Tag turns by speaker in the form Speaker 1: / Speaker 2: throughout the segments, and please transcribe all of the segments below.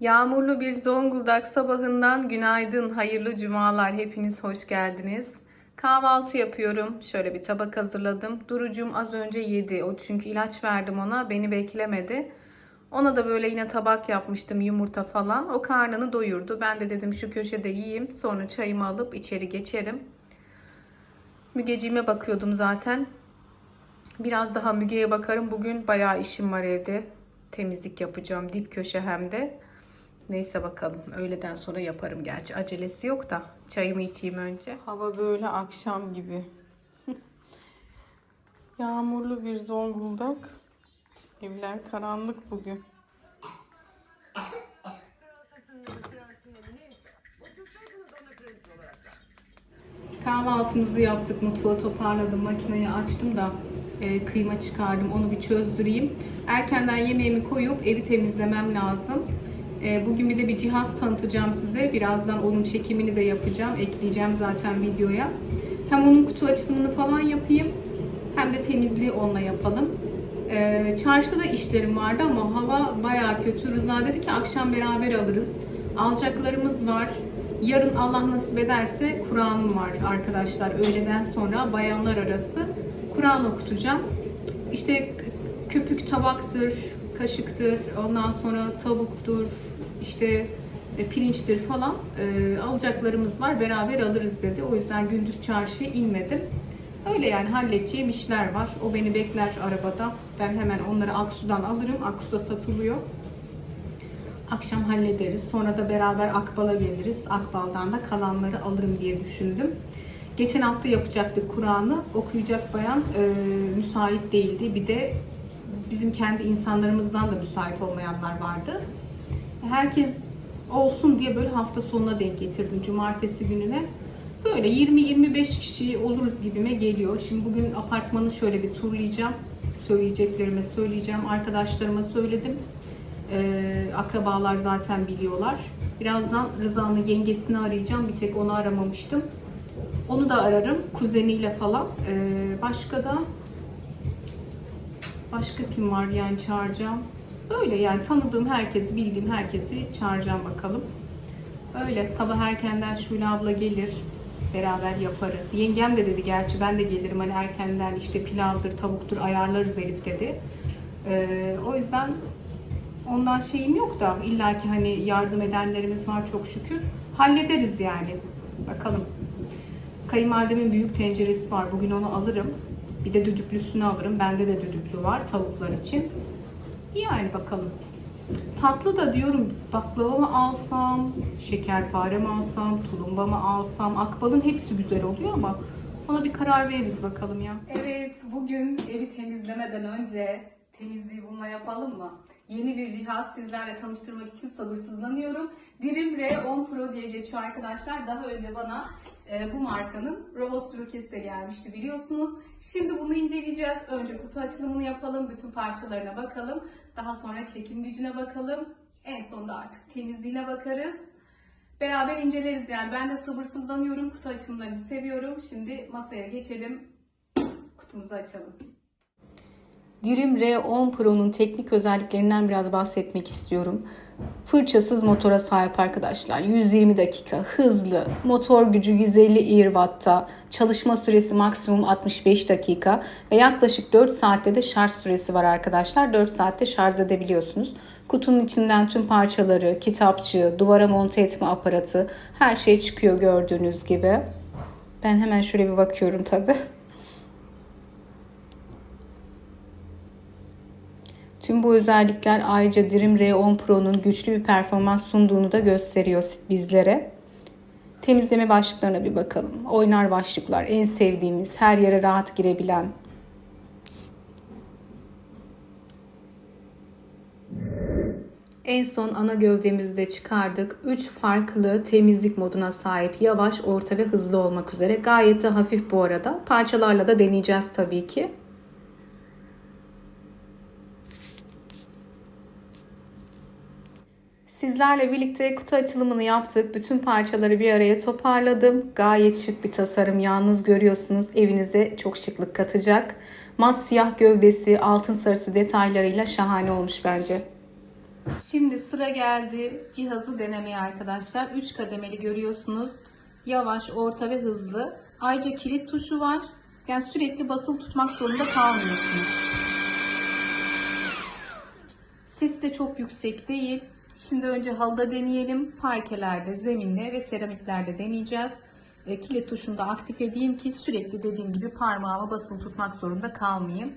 Speaker 1: Yağmurlu bir Zonguldak sabahından günaydın, hayırlı cumalar. Hepiniz hoş geldiniz. Kahvaltı yapıyorum. Şöyle bir tabak hazırladım. Durucum az önce yedi. O çünkü ilaç verdim ona. Beni beklemedi. Ona da böyle yine tabak yapmıştım yumurta falan. O karnını doyurdu. Ben de dedim şu köşede yiyeyim. Sonra çayımı alıp içeri geçerim. Mügeciğime bakıyordum zaten. Biraz daha Müge'ye bakarım. Bugün bayağı işim var evde. Temizlik yapacağım. Dip köşe hem de. Neyse bakalım. Öğleden sonra yaparım gerçi. Acelesi yok da. Çayımı içeyim önce. Hava böyle akşam gibi. Yağmurlu bir Zonguldak. Evler karanlık bugün. Kahvaltımızı yaptık. Mutfağı toparladım. Makineyi açtım da e, kıyma çıkardım. Onu bir çözdüreyim. Erkenden yemeğimi koyup evi temizlemem lazım. E, bugün bir de bir cihaz tanıtacağım size. Birazdan onun çekimini de yapacağım. Ekleyeceğim zaten videoya. Hem onun kutu açılımını falan yapayım. Hem de temizliği onunla yapalım. E, çarşıda da işlerim vardı ama hava bayağı kötü. Rıza dedi ki akşam beraber alırız. Alacaklarımız var. Yarın Allah nasip ederse Kur'an'ım var arkadaşlar. Öğleden sonra bayanlar arası Kur'an okutacağım. İşte köpük tabaktır, kaşıktır, ondan sonra tavuktur, işte e, pirinçtir falan e, alacaklarımız var. Beraber alırız dedi. O yüzden gündüz çarşıya inmedim. Öyle yani halledeceğim işler var. O beni bekler arabada. Ben hemen onları Aksu'dan alırım. Aksu'da satılıyor. Akşam hallederiz. Sonra da beraber Akbal'a geliriz. Akbal'dan da kalanları alırım diye düşündüm. Geçen hafta yapacaktık Kur'an'ı. Okuyacak bayan e, müsait değildi. Bir de bizim kendi insanlarımızdan da müsait olmayanlar vardı. Herkes olsun diye böyle hafta sonuna denk getirdim. Cumartesi gününe. Böyle 20-25 kişi oluruz gibime geliyor. Şimdi bugün apartmanı şöyle bir turlayacağım. Söyleyeceklerime söyleyeceğim. Arkadaşlarıma söyledim. Ee, akrabalar zaten biliyorlar. Birazdan Rıza'nın yengesini arayacağım. Bir tek onu aramamıştım. Onu da ararım. Kuzeniyle falan. Ee, başka da başka kim var yani çağıracağım. Böyle yani tanıdığım herkesi, bildiğim herkesi çağıracağım bakalım. Öyle sabah erkenden Şule abla gelir. Beraber yaparız. Yengem de dedi gerçi ben de gelirim hani erkenden işte pilavdır, tavuktur ayarlarız Elif dedi. Ee, o yüzden ondan şeyim yok da illaki hani yardım edenlerimiz var çok şükür. Hallederiz yani. Bakalım. Kayınvalidemin büyük tenceresi var. Bugün onu alırım. Bir de düdüklüsünü alırım. Bende de düdüklü var tavuklar için. Yani bakalım. Tatlı da diyorum baklava mı alsam, şekerpare mi alsam, tulumba mı alsam, akbalın hepsi güzel oluyor ama ona bir karar veririz bakalım ya. Evet bugün evi temizlemeden önce temizliği bununla yapalım mı? Yeni bir cihaz sizlerle tanıştırmak için sabırsızlanıyorum. Dirim R10 Pro diye geçiyor arkadaşlar. Daha önce bana e, bu markanın robot süpürgesi de gelmişti biliyorsunuz. Şimdi bunu inceleyeceğiz. Önce kutu açılımını yapalım. Bütün parçalarına bakalım. Daha sonra çekim gücüne bakalım. En sonunda artık temizliğine bakarız. Beraber inceleriz yani. Ben de sabırsızlanıyorum. Kutu açılımlarını seviyorum. Şimdi masaya geçelim. Kutumuzu açalım. Dirim R10 Pro'nun teknik özelliklerinden biraz bahsetmek istiyorum. Fırçasız motora sahip arkadaşlar. 120 dakika hızlı, motor gücü 150 Watt'ta, çalışma süresi maksimum 65 dakika ve yaklaşık 4 saatte de şarj süresi var arkadaşlar. 4 saatte şarj edebiliyorsunuz. Kutunun içinden tüm parçaları, kitapçığı, duvara monte etme aparatı her şey çıkıyor gördüğünüz gibi. Ben hemen şöyle bir bakıyorum tabii. Tüm bu özellikler ayrıca Dirim R10 Pro'nun güçlü bir performans sunduğunu da gösteriyor bizlere. Temizleme başlıklarına bir bakalım. Oynar başlıklar, en sevdiğimiz, her yere rahat girebilen. En son ana gövdemizi de çıkardık. 3 farklı temizlik moduna sahip. Yavaş, orta ve hızlı olmak üzere. Gayet de hafif bu arada. Parçalarla da deneyeceğiz tabii ki. Sizlerle birlikte kutu açılımını yaptık. Bütün parçaları bir araya toparladım. Gayet şık bir tasarım. Yalnız görüyorsunuz evinize çok şıklık katacak. Mat siyah gövdesi, altın sarısı detaylarıyla şahane olmuş bence. Şimdi sıra geldi cihazı denemeye arkadaşlar. 3 kademeli görüyorsunuz. Yavaş, orta ve hızlı. Ayrıca kilit tuşu var. Yani sürekli basılı tutmak zorunda kalmıyorsunuz. Ses de çok yüksek değil. Şimdi önce halıda deneyelim. Parkelerde, zeminde ve seramiklerde deneyeceğiz. E, kilit tuşunu da aktif edeyim ki sürekli dediğim gibi parmağımı basılı tutmak zorunda kalmayayım.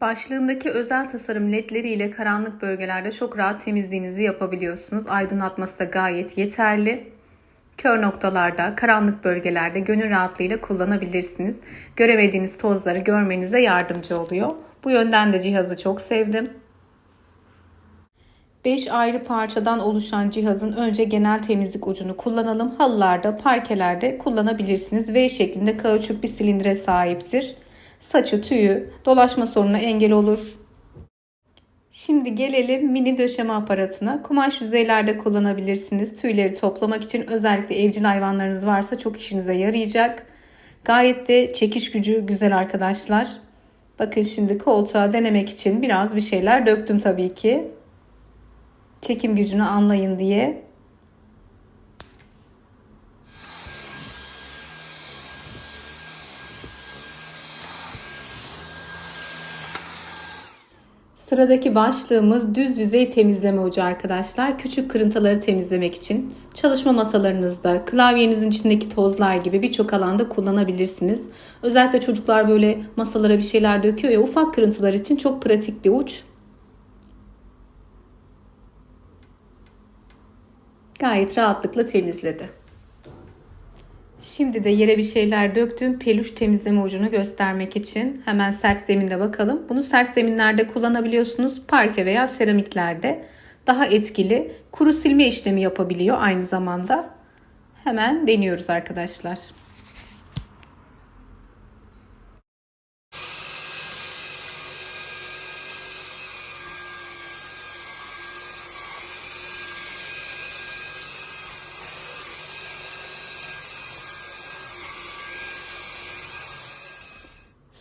Speaker 1: Başlığındaki özel tasarım ledleri ile karanlık bölgelerde çok rahat temizliğinizi yapabiliyorsunuz. Aydınlatması da gayet yeterli. Kör noktalarda, karanlık bölgelerde gönül rahatlığıyla kullanabilirsiniz. Göremediğiniz tozları görmenize yardımcı oluyor. Bu yönden de cihazı çok sevdim. 5 ayrı parçadan oluşan cihazın önce genel temizlik ucunu kullanalım. Halılarda, parkelerde kullanabilirsiniz. V şeklinde kauçuk bir silindire sahiptir. Saçı, tüyü, dolaşma sorununa engel olur. Şimdi gelelim mini döşeme aparatına. Kumaş yüzeylerde kullanabilirsiniz. Tüyleri toplamak için özellikle evcil hayvanlarınız varsa çok işinize yarayacak. Gayet de çekiş gücü güzel arkadaşlar. Bakın şimdi koltuğa denemek için biraz bir şeyler döktüm tabii ki. Çekim gücünü anlayın diye. Sıradaki başlığımız düz yüzey temizleme ucu arkadaşlar. Küçük kırıntıları temizlemek için çalışma masalarınızda, klavyenizin içindeki tozlar gibi birçok alanda kullanabilirsiniz. Özellikle çocuklar böyle masalara bir şeyler döküyor ya ufak kırıntılar için çok pratik bir uç. Gayet rahatlıkla temizledi. Şimdi de yere bir şeyler döktüm. Peluş temizleme ucunu göstermek için. Hemen sert zeminde bakalım. Bunu sert zeminlerde kullanabiliyorsunuz. Parke veya seramiklerde. Daha etkili. Kuru silme işlemi yapabiliyor aynı zamanda. Hemen deniyoruz arkadaşlar.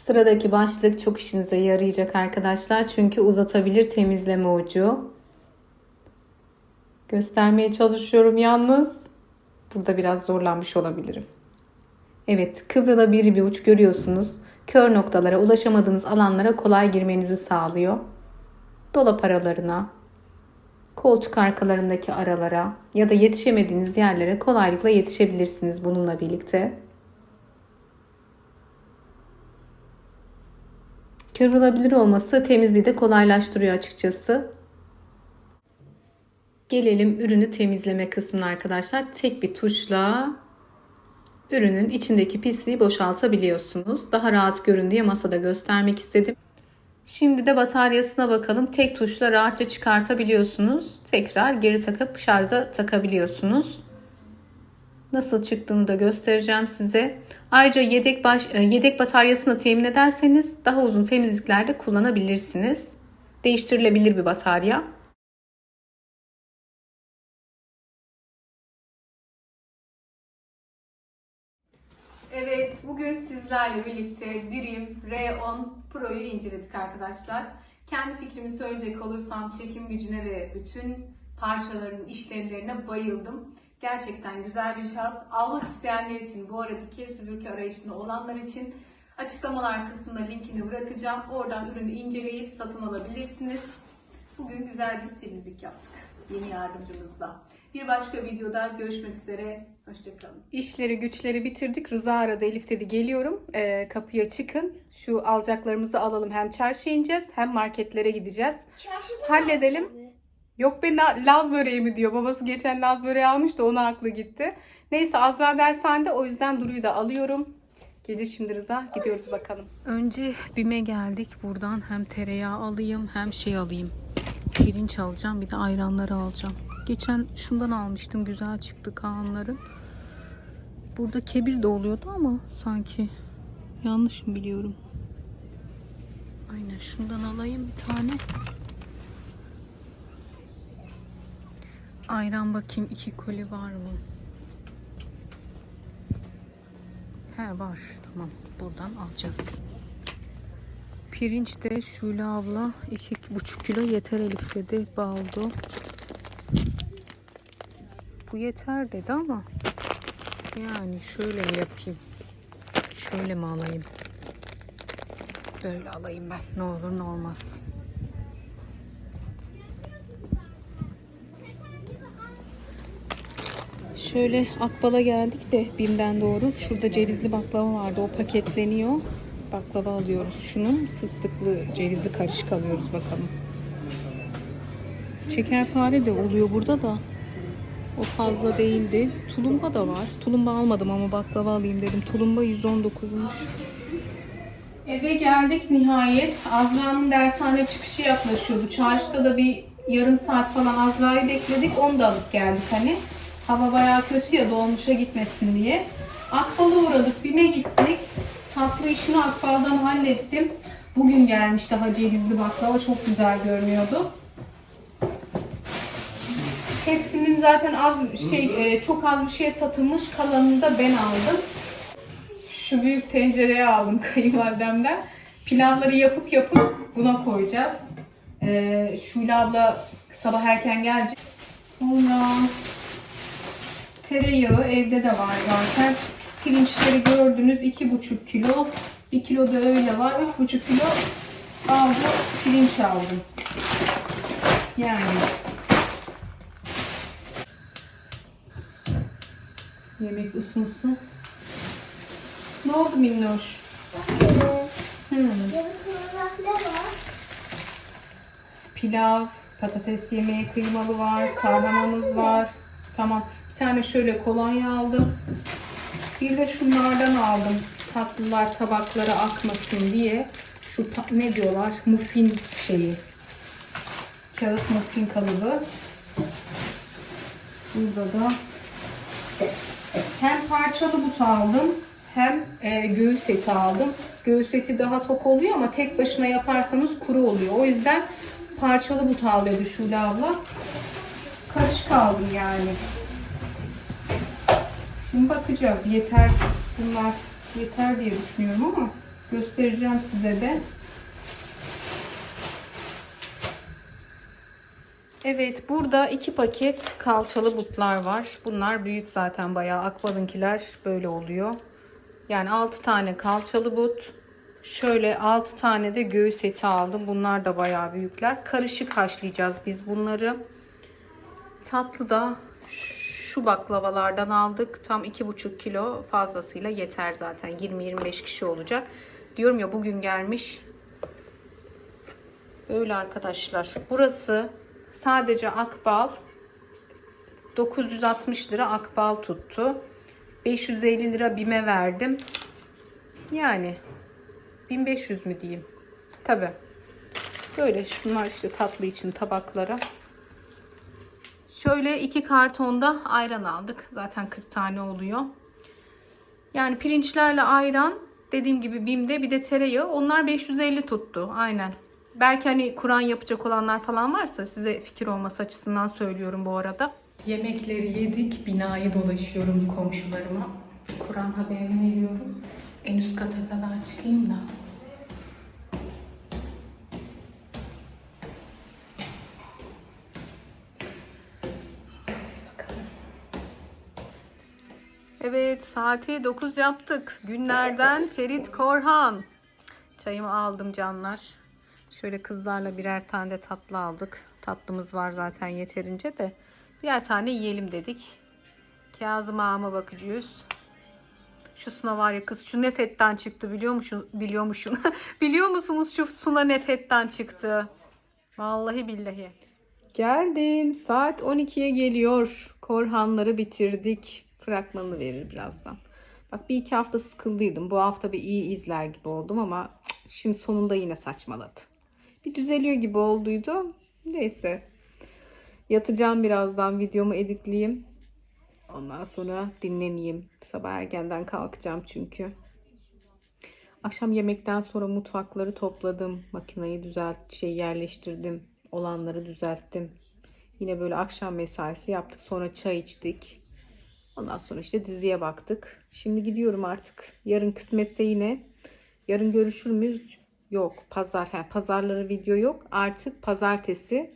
Speaker 1: Sıradaki başlık çok işinize yarayacak arkadaşlar. Çünkü uzatabilir temizleme ucu. Göstermeye çalışıyorum yalnız. Burada biraz zorlanmış olabilirim. Evet kıvrılabilir bir uç görüyorsunuz. Kör noktalara ulaşamadığınız alanlara kolay girmenizi sağlıyor. Dolap aralarına, koltuk arkalarındaki aralara ya da yetişemediğiniz yerlere kolaylıkla yetişebilirsiniz bununla birlikte. Kıvrılabilir olması temizliği de kolaylaştırıyor açıkçası. Gelelim ürünü temizleme kısmına arkadaşlar. Tek bir tuşla ürünün içindeki pisliği boşaltabiliyorsunuz. Daha rahat görün diye masada göstermek istedim. Şimdi de bataryasına bakalım. Tek tuşla rahatça çıkartabiliyorsunuz. Tekrar geri takıp şarja takabiliyorsunuz. Nasıl çıktığını da göstereceğim size. Ayrıca yedek baş, e, yedek bataryasını temin ederseniz daha uzun temizliklerde kullanabilirsiniz. Değiştirilebilir bir batarya. Evet, bugün sizlerle birlikte Dream R10 Pro'yu inceledik arkadaşlar. Kendi fikrimi söyleyecek olursam çekim gücüne ve bütün parçaların işlevlerine bayıldım. Gerçekten güzel bir cihaz. Almak isteyenler için bu arada dikey süpürge arayışında olanlar için açıklamalar kısmına linkini bırakacağım. Oradan ürünü inceleyip satın alabilirsiniz. Bugün güzel bir temizlik yaptık yeni yardımcımızla. Bir başka videoda görüşmek üzere. Hoşçakalın. İşleri güçleri bitirdik. Rıza aradı. Elif dedi geliyorum. Ee, kapıya çıkın. Şu alacaklarımızı alalım. Hem çarşıya ineceğiz hem marketlere gideceğiz.
Speaker 2: Çarşıda
Speaker 1: Halledelim. Yok be Laz böreği mi diyor. Babası geçen Laz böreği almış da ona aklı gitti. Neyse Azra dershanede o yüzden Duru'yu da alıyorum. Gelir şimdi Rıza. Gidiyoruz bakalım. Önce BİM'e geldik. Buradan hem tereyağı alayım hem şey alayım. Pirinç alacağım. Bir de ayranları alacağım. Geçen şundan almıştım. Güzel çıktı Kaanların. Burada kebir de oluyordu ama sanki yanlış mı biliyorum? Aynen şundan alayım bir tane. Ayran bakayım iki koli var mı? He var tamam buradan alacağız. Pirinç de Şule abla iki buçuk kilo yeter Elif dedi baldo. Bu yeter dedi ama yani şöyle mi yapayım? Şöyle mi alayım? Böyle alayım ben. Ne olur ne olmaz. Şöyle Akbal'a geldik de Bim'den doğru. Şurada cevizli baklava vardı. O paketleniyor. Baklava alıyoruz. Şunun fıstıklı cevizli karışık alıyoruz bakalım. Şekerpare de oluyor burada da. O fazla değildi. Tulumba da var. Tulumba almadım ama baklava alayım dedim. Tulumba 119'muş. Eve geldik nihayet. Azra'nın dershane çıkışı yaklaşıyordu. Çarşıda da bir yarım saat falan Azra'yı bekledik. Onu da alıp geldik hani. Hava bayağı kötü ya dolmuşa gitmesin diye. Akbal'a uğradık. Bime gittik. Tatlı işini Akbal'dan hallettim. Bugün gelmiş daha cevizli baklava. Çok güzel görünüyordu. Hepsinin zaten az şey e, çok az bir şey satılmış. Kalanını da ben aldım. Şu büyük tencereye aldım kayınvalidemden. Pilavları yapıp yapıp buna koyacağız. Ee, Şule abla sabah erken gelecek. Sonra tereyağı evde de var zaten. Pirinçleri gördünüz 2,5 kilo. 1 kilo da öyle var. 3,5 kilo aldım. Pirinç aldım. Yani yemek ısınsın. Ne oldu minnoş? Hmm. Pilav, patates yemeği kıymalı var, tarhanamız var. Tamam. Bir tane şöyle kolonya aldım. Bir de şunlardan aldım. Tatlılar tabaklara akmasın diye. Şu ne diyorlar? Muffin şeyi. Kağıt muffin kalıbı. Burada da hem parçalı but aldım hem e, göğüs eti aldım. Göğüs eti daha tok oluyor ama tek başına yaparsanız kuru oluyor. O yüzden parçalı but alıyordu Şule abla. Karışık aldım yani. Şimdi bakacağız. Yeter. Bunlar yeter diye düşünüyorum ama göstereceğim size de. Evet burada iki paket kalçalı butlar var. Bunlar büyük zaten bayağı. Akbal'ınkiler böyle oluyor. Yani 6 tane kalçalı but. Şöyle 6 tane de göğüs eti aldım. Bunlar da bayağı büyükler. Karışık haşlayacağız biz bunları. Tatlı da şu baklavalardan aldık. Tam 2,5 kilo fazlasıyla yeter zaten. 20-25 kişi olacak. Diyorum ya bugün gelmiş. Böyle arkadaşlar. Burası sadece akbal 960 lira akbal tuttu. 550 lira bime verdim. Yani 1500 mü diyeyim. Tabi. Böyle şunlar işte tatlı için tabaklara. Şöyle iki kartonda ayran aldık. Zaten 40 tane oluyor. Yani pirinçlerle ayran dediğim gibi BİM'de bir de tereyağı. Onlar 550 tuttu. Aynen. Belki hani Kur'an yapacak olanlar falan varsa size fikir olması açısından söylüyorum bu arada. Yemekleri yedik. Binayı dolaşıyorum komşularıma. Kur'an haberini veriyorum. En üst kata kadar çıkayım da. Evet saati 9 yaptık. Günlerden Ferit Korhan. Çayımı aldım canlar. Şöyle kızlarla birer tane de tatlı aldık. Tatlımız var zaten yeterince de. Birer tane yiyelim dedik. Kazım ağama bakıcıyız. Şu Suna var ya kız şu nefetten çıktı biliyor musun? Biliyor musun? biliyor musunuz şu Suna nefetten çıktı. Vallahi billahi. Geldim. Saat 12'ye geliyor. Korhanları bitirdik. Fragmanını verir birazdan. Bak bir iki hafta sıkıldıydım. Bu hafta bir iyi izler gibi oldum ama şimdi sonunda yine saçmaladı. Bir düzeliyor gibi olduydu. Neyse. Yatacağım birazdan videomu editleyeyim. Ondan sonra dinleneyim. Sabah erkenden kalkacağım çünkü. Akşam yemekten sonra mutfakları topladım. Makineyi düzelt, şey yerleştirdim. Olanları düzelttim. Yine böyle akşam mesaisi yaptık. Sonra çay içtik. Ondan sonra işte diziye baktık. Şimdi gidiyorum artık. Yarın kısmetse yine. Yarın görüşür müyüz? Yok. Pazar. He, pazarları video yok. Artık pazartesi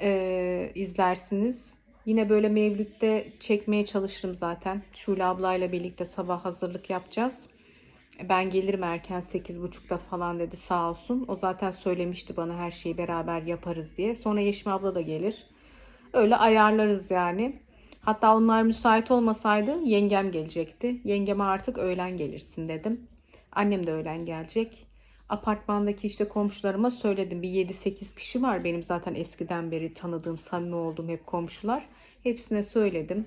Speaker 1: e, izlersiniz. Yine böyle Mevlüt'te çekmeye çalışırım zaten. Şule ablayla birlikte sabah hazırlık yapacağız. Ben gelirim erken 8.30'da falan dedi sağ olsun. O zaten söylemişti bana her şeyi beraber yaparız diye. Sonra Yeşim abla da gelir. Öyle ayarlarız yani. Hatta onlar müsait olmasaydı yengem gelecekti. Yengeme artık öğlen gelirsin dedim. Annem de öğlen gelecek. Apartmandaki işte komşularıma söyledim. Bir 7-8 kişi var benim zaten eskiden beri tanıdığım, samimi olduğum hep komşular. Hepsine söyledim.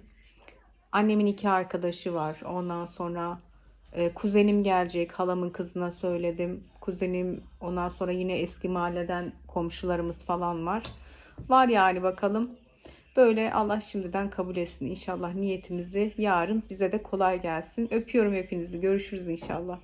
Speaker 1: Annemin iki arkadaşı var. Ondan sonra e, kuzenim gelecek. Halamın kızına söyledim. Kuzenim ondan sonra yine eski mahalleden komşularımız falan var. Var yani bakalım. Böyle Allah şimdiden kabul etsin inşallah niyetimizi. Yarın bize de kolay gelsin. Öpüyorum hepinizi. Görüşürüz inşallah.